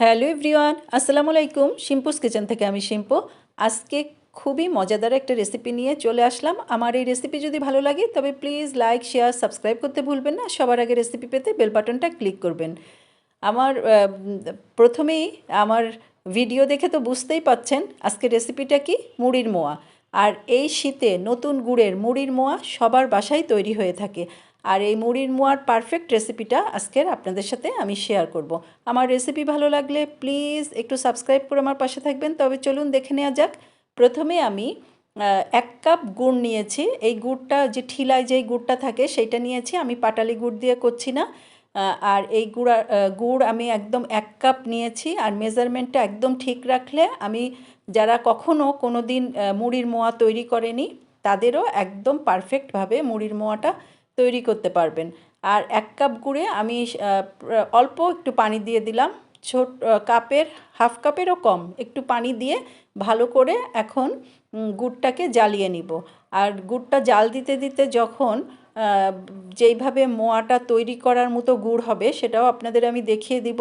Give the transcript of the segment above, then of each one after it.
Hello everyone, আসসালামু আলাইকুম। শিম্পুস kitchen থেকে আমি শিম্পু। আজকে খুবই মজাদার একটা রেসিপি নিয়ে চলে আসলাম। আমার এই রেসিপি যদি ভালো লাগে, তবে প্লিজ লাইক শেয়ার সাবস্ক্রাইব করতে ভুলবেন না। সবার আগে রেসিপি পেতে বেল বাটনটা ক্লিক করবেন। আমার প্রথমেই আমার ভিডিও দেখে তো বুঝতেই পাচ্ছেন আজকে রেসিপিটা কি? মুড়ির মোয়া। আর এই শীতে নতুন গুড়ের মুড়ির মোয়া সবার বাসায় তৈরি হয়ে থাকে। আর এই মুড়ির মোয়ার পারফেক্ট রেসিপিটা আজকের আপনাদের সাথে আমি শেয়ার করব। আমার রেসিপি ভালো লাগলে প্লিজ একটু সাবস্ক্রাইব করে আমার পাশে থাকবেন। তবে চলুন দেখে নেওয়া যাক। প্রথমে আমি এক কাপ গুড় নিয়েছি। এই গুড়টা যে ঠিলায় যেই গুড়টা থাকে সেইটা নিয়েছি। আমি পাটালি গুড় দিয়ে করছি না। আর এই গুড়া গুড় আমি একদম এক কাপ নিয়েছি। আর মেজারমেন্টটা একদম ঠিক রাখলে আমি যারা কখনো কোনো দিন মুড়ির মোয়া তৈরি করেনি, তাদেরও একদম পারফেক্টভাবে মুড়ির মোয়াটা তৈরি করতে পারবেন। আর এক কাপ গুঁড়ে আমি অল্প একটু পানি দিয়ে দিলাম। ছোট কাপের, হাফ কাপেরও কম। একটু পানি দিয়ে ভালো করে এখন গুড়টাকে জ্বালিয়ে নিব। আর গুড়টা জাল দিতে দিতে যখন যেইভাবে মোয়াটা তৈরি করার মতো গুড় হবে সেটাও আপনাদের আমি দেখিয়ে দিব।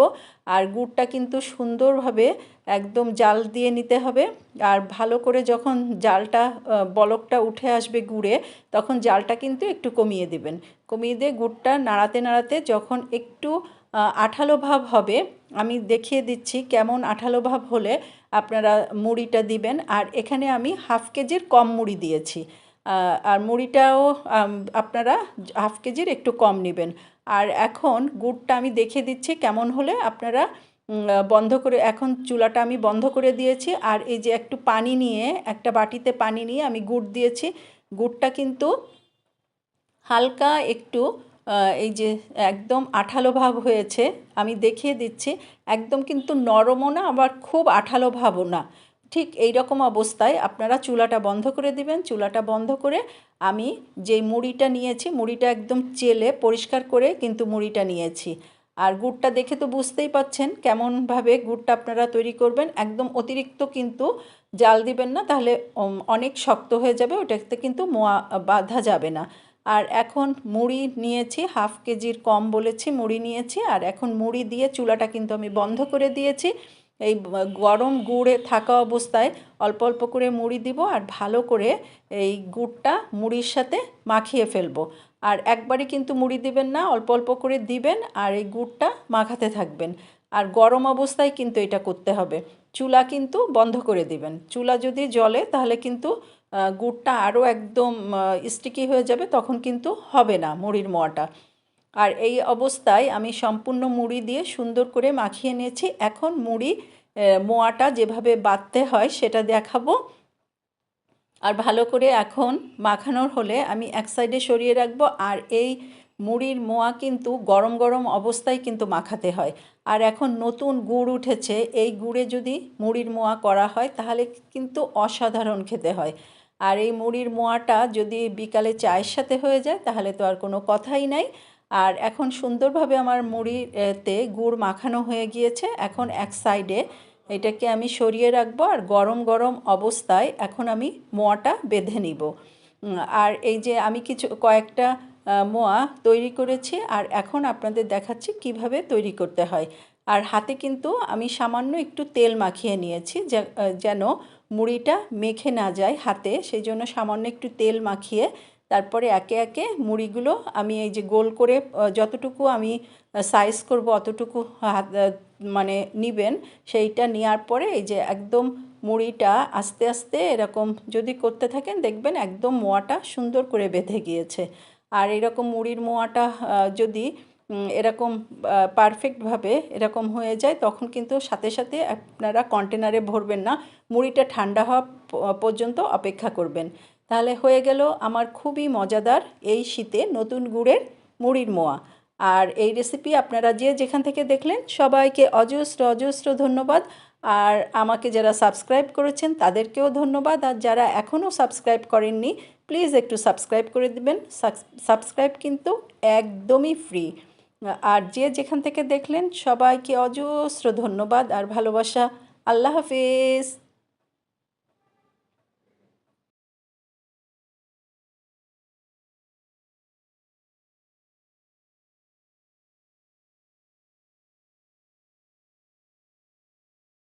আর গুড়টা কিন্তু সুন্দরভাবে একদম জাল দিয়ে নিতে হবে। আর ভালো করে যখন জালটা বলকটা উঠে আসবে গুড়ে, তখন জালটা কিন্তু একটু কমিয়ে দিবেন। কমিয়ে দিয়ে গুড়টা নাড়াতে নাড়াতে যখন একটু আঠালো ভাব হবে, আমি দেখিয়ে দিচ্ছি কেমন আঠালো ভাব হলে আপনারা মুড়িটা দিবেন। আর এখানে আমি হাফ কেজির কম মুড়ি দিয়েছি। আর মুড়িটাও আপনারা হাফ কেজির একটু কম নেবেন। আর এখন গুড়টা আমি দেখে দিচ্ছি কেমন হলে আপনারা বন্ধ করে, এখন চুলাটা আমি বন্ধ করে দিয়েছি। আর এই যে একটু পানি নিয়ে, একটা বাটিতে পানি নিয়ে আমি গুড় দিয়েছি। গুড়টা কিন্তু হালকা একটু এই যে একদম আঠালো ভাব হয়েছে, আমি দেখিয়ে দিচ্ছি। একদম কিন্তু নরমও না, আবার খুব আঠালো ভাবও না। ঠিক এই রকম অবস্থায় আপনারা চুলাটা বন্ধ করে দিবেন। চুলাটা বন্ধ করে আমি যেই মুড়িটা নিয়েছি, মুড়িটা একদম চেলে পরিষ্কার করে কিন্তু মুড়িটা নিয়েছি। আর গুড়টা দেখে তো বুঝতেই পাচ্ছেন কেমনভাবে গুড়টা আপনারা তৈরি করবেন। একদম অতিরিক্ত কিন্তু জাল দিবেন না, তাহলে অনেক শক্ত হয়ে যাবে, ওটাতে কিন্তু মোয়া, বাঁধা যাবে না। আর এখন মুড়ি নিয়েছি, হাফ কেজির কম বলেছি মুড়ি নিয়েছি, আর এখন মুড়ি দিয়ে চুলাটা কিন্তু আমি বন্ধ করে দিয়েছি। এই গরম গুড়ে থাকা অবস্থায় অল্প অল্প করে মুড়ি দিব আর ভালো করে এই গুড়টা মুড়ির সাথে মাখিয়ে ফেলব। আর একবারে কিন্তু মুড়ি দিবেন না, অল্প অল্প করে দিবেন আর এই গুড়টা মাখাতে থাকবেন। আর গরম অবস্থায় কিন্তু এটা করতে হবে। চুলা কিন্তু বন্ধ করে দিবেন। চুলা যদি জ্বলে তাহলে কিন্তু গুড়টা আরও একদম স্টিকি হয়ে যাবে, তখন কিন্তু হবে না মুড়ির মোয়াটা। আর এই অবস্থায় আমি সম্পূর্ণ মুড়ি দিয়ে সুন্দর করে মাখিয়ে নিয়েছি। এখন মুড়ি মোয়াটা যেভাবে বাঁধতে হয় সেটা দেখাবো। আর ভালো করে এখন মাখানোর হলে আমি এক সাইডে সরিয়ে রাখব। আর এই মুড়ির মোয়া কিন্তু গরম গরম অবস্থায় কিন্তু মাখাতে হয়। আর এখন নতুন গুড় উঠেছে। এই গুড়ে যদি মুড়ির মোয়া করা হয় তাহলে কিন্তু অসাধারণ খেতে হয়। আর এই মুড়ির মোয়াটা যদি বিকালে চায়ের সাথে হয়ে যায় তাহলে তো আর কোনো কথাই নাই। আর এখন সুন্দরভাবে আমার মুড়িতে গুড় মাখানো হয়ে গিয়েছে। এখন এক সাইডে এটাকে আমি সরিয়ে রাখব আর গরম গরম অবস্থায় এখন আমি মোয়াটা বেঁধে নিব। আর এই যে আমি কিছু কয়েকটা মোয়া তৈরি করেছি আর এখন আপনাদের দেখাচ্ছি কীভাবে তৈরি করতে হয়। আর হাতে কিন্তু আমি সামান্য একটু তেল মাখিয়ে নিয়েছি যেন মুড়িটা মেখে না যায় হাতে, সেই জন্য সামান্য একটু তেল মাখিয়ে তারপরে একে একে মুড়িগুলো আমি এই যে গোল করে যতটুকু আমি সাইজ করব অতটুকু হাত মানে নিবেন, সেইটা নেওয়ার পরে এই যে একদম মুড়িটা আস্তে আস্তে এরকম যদি করতে থাকেন, দেখবেন একদম মোয়াটা সুন্দর করে বেঁধে গিয়েছে। আর এরকম মুড়ির মোয়াটা যদি এরকম পারফেক্টভাবে এরকম হয়ে যায়, তখন কিন্তু সাথে সাথে আপনারা কন্টেনারে ভরবেন না। মুড়িটা ঠান্ডা হওয়া পর্যন্ত অপেক্ষা করবেন। তাহলে হয়ে গেল আমার খুবই মজাদার এই শীতে নতুন গুড়ের মুড়ির মোয়া। আর এই রেসিপি আপনারা যে যেখান থেকে দেখলেন, সবাইকে অজস্র অজস্র ধন্যবাদ। আর আমাকে যারা সাবস্ক্রাইব করেছেন, তাদেরকেও ধন্যবাদ। আর যারা এখনও সাবস্ক্রাইব করেননি প্লিজ একটু সাবস্ক্রাইব করে দেবেন। সাবস্ক্রাইব কিন্তু একদমই ফ্রি আর যে যেখান থেকে দেখলেন, সবাইকে অজস্র ধন্যবাদ। আর ভালোবাসা, আল্লাহ হাফেজ।